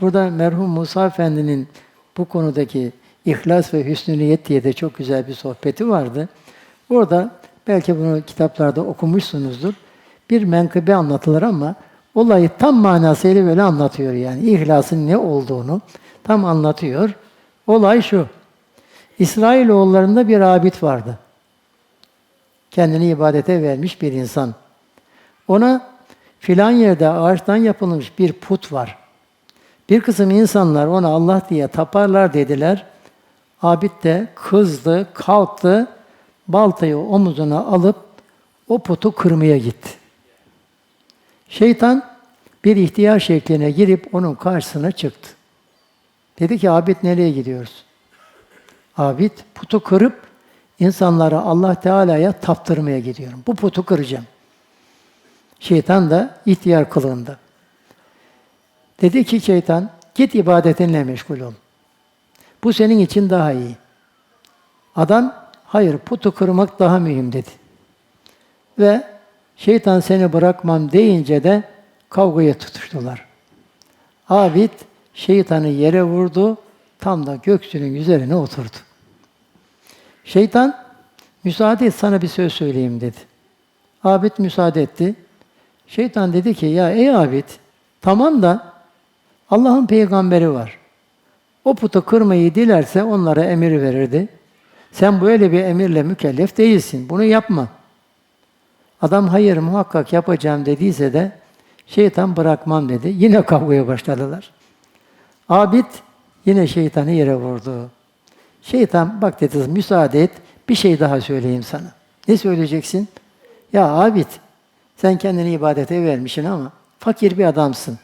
Burada merhum Musa Efendi'nin bu konudaki ihlas ve hüsnü niyet diye de çok güzel bir sohbeti vardı. Orada belki bunu kitaplarda okumuşsunuzdur. Bir menkıbe anlatılır ama olayı tam manasıyla böyle anlatıyor yani. İhlasın ne olduğunu tam anlatıyor. Olay şu. İsrailoğullarında bir abid vardı. Kendini ibadete vermiş bir insan. Ona filan yerde ağaçtan yapılmış bir put var. Bir kısım insanlar ona Allah diye taparlar dediler. Abid de kızdı, kalktı, baltayı omuzuna alıp o putu kırmaya gitti. Şeytan bir ihtiyar şekline girip onun karşısına çıktı. Dedi ki Abid nereye gidiyoruz? Abid putu kırıp insanlara Allah Teala'ya taptırmaya gidiyorum. Bu putu kıracağım. Şeytan da ihtiyar kılığında. Dedi ki şeytan, git ibadetinle meşgul ol. Bu senin için daha iyi. Adam, hayır putu kırmak daha mühim dedi. Ve şeytan seni bırakmam deyince de kavgaya tutuştular. Abid şeytanı yere vurdu, tam da göksünün üzerine oturdu. Şeytan, müsaade et sana bir söz söyleyeyim dedi. Abid müsaade etti. Şeytan dedi ki, ya ey Abid, tamam da Allah'ın peygamberi var. O putu kırmayı dilerse onlara emir verirdi. Sen böyle bir emirle mükellef değilsin. Bunu yapma. Adam hayır muhakkak yapacağım dediyse de şeytan bırakmam dedi. Yine kavgaya başladılar. Abid yine şeytanı yere vurdu. Şeytan bak dedi müsaade et bir şey daha söyleyeyim sana. Ne söyleyeceksin? Ya Abid sen kendini ibadete vermişsin ama fakir bir adamsın.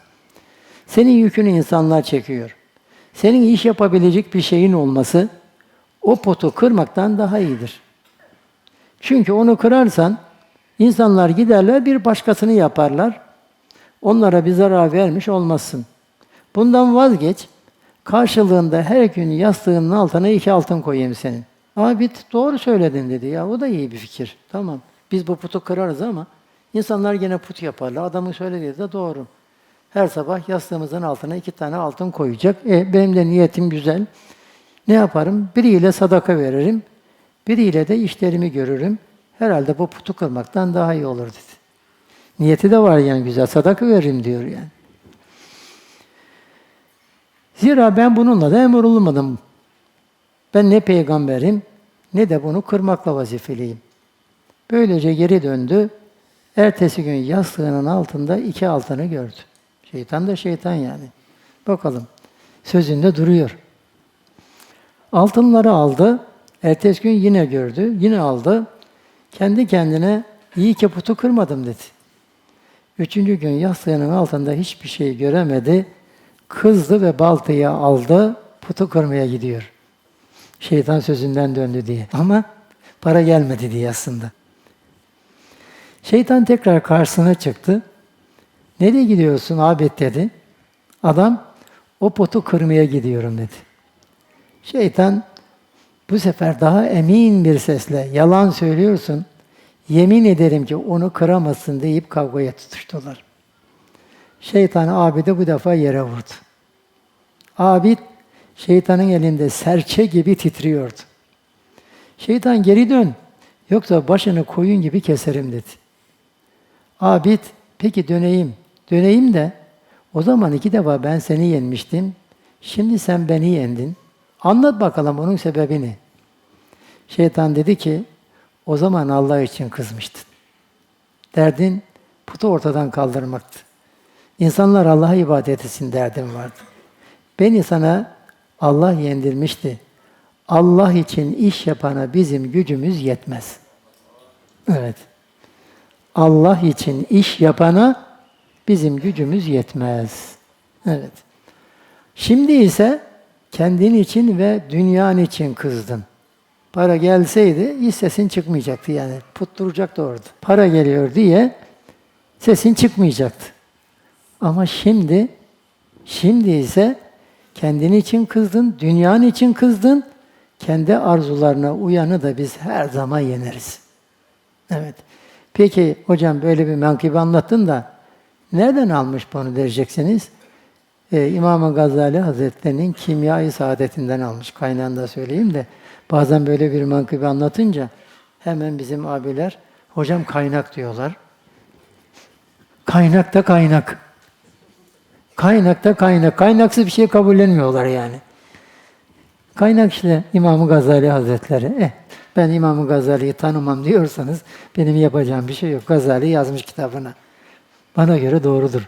Senin yükünü insanlar çekiyor. Senin iş yapabilecek bir şeyin olması o potu kırmaktan daha iyidir. Çünkü onu kırarsan insanlar giderler bir başkasını yaparlar. Onlara bir zarar vermiş olmazsın. Bundan vazgeç. Karşılığında her gün yastığının altına iki altın koyayım senin. Abid doğru söyledin dedi. Ya o da iyi bir fikir. Tamam. Biz bu putu kırarız ama insanlar yine put yaparlar. Adamın söylediği de doğru. Her sabah yastığımızın altına iki tane altın koyacak. E, benim de niyetim güzel. Ne yaparım? Biriyle sadaka veririm. Biriyle de işlerimi görürüm. Herhalde bu putu kırmaktan daha iyi olur dedi. Niyeti de var yani güzel. Sadaka veririm diyor yani. Zira ben bununla da emrolunmadım. Ben ne peygamberim ne de bunu kırmakla vazifeliyim. Böylece geri döndü. Ertesi gün yastığının altında iki altını gördü. Şeytan da şeytan yani. Bakalım. Sözünde duruyor. Altınları aldı. Ertesi gün yine gördü. Yine aldı. Kendi kendine iyi ki putu kırmadım dedi. Üçüncü gün yastığının altında hiçbir şey göremedi. Kızdı ve baltayı aldı. Putu kırmaya gidiyor. Şeytan sözünden döndü diye. Ama para gelmedi diye aslında. Şeytan tekrar karşısına çıktı. Nereye gidiyorsun abid dedi. Adam o potu kırmaya gidiyorum dedi. Şeytan bu sefer daha emin bir sesle yalan söylüyorsun. Yemin ederim ki onu kıramazsın deyip kavgaya tutuştular. Şeytan abide bu defa yere vurdu. Abid şeytanın elinde serçe gibi titriyordu. Şeytan geri dön. Yoksa başını koyun gibi keserim dedi. Abid peki döneyim. Döneyim de o zaman iki defa ben seni yenmiştim. Şimdi sen beni yendin. Anlat bakalım onun sebebini. Şeytan dedi ki o zaman Allah için kızmıştın. Derdin putu ortadan kaldırmaktı. İnsanlar Allah'a ibadet etsin derdim vardı. Beni sana Allah yendirmişti. Allah için iş yapana bizim gücümüz yetmez. Evet. Allah için iş yapana bizim gücümüz yetmez. Evet. Şimdi ise kendin için ve dünyan için kızdın. Para gelseydi hiç sesin çıkmayacaktı yani. Put duracaktı orada. Para geliyor diye sesin çıkmayacaktı. Ama şimdi, şimdi ise kendin için kızdın, dünyanın için kızdın, kendi arzularına uyanı da biz her zaman yeneriz. Evet. Peki hocam böyle bir menkıbe anlattın da nereden almış bunu diyeceksiniz? e, İmam Gazali Hazretleri'nin Kimya-i Saadetinden almış. Kaynağını da söyleyeyim de bazen böyle bir mankıbe anlatınca hemen bizim abiler hocam kaynak diyorlar. Kaynak da kaynak. Kaynak da kaynak. Kaynaksız bir şey kabullenmiyorlar yani. Kaynak işte İmam Gazali Hazretleri. Eh, ben İmam Gazali'yi tanımam diyorsanız benim yapacağım bir şey yok. Gazali yazmış kitabına. Bana göre doğrudur.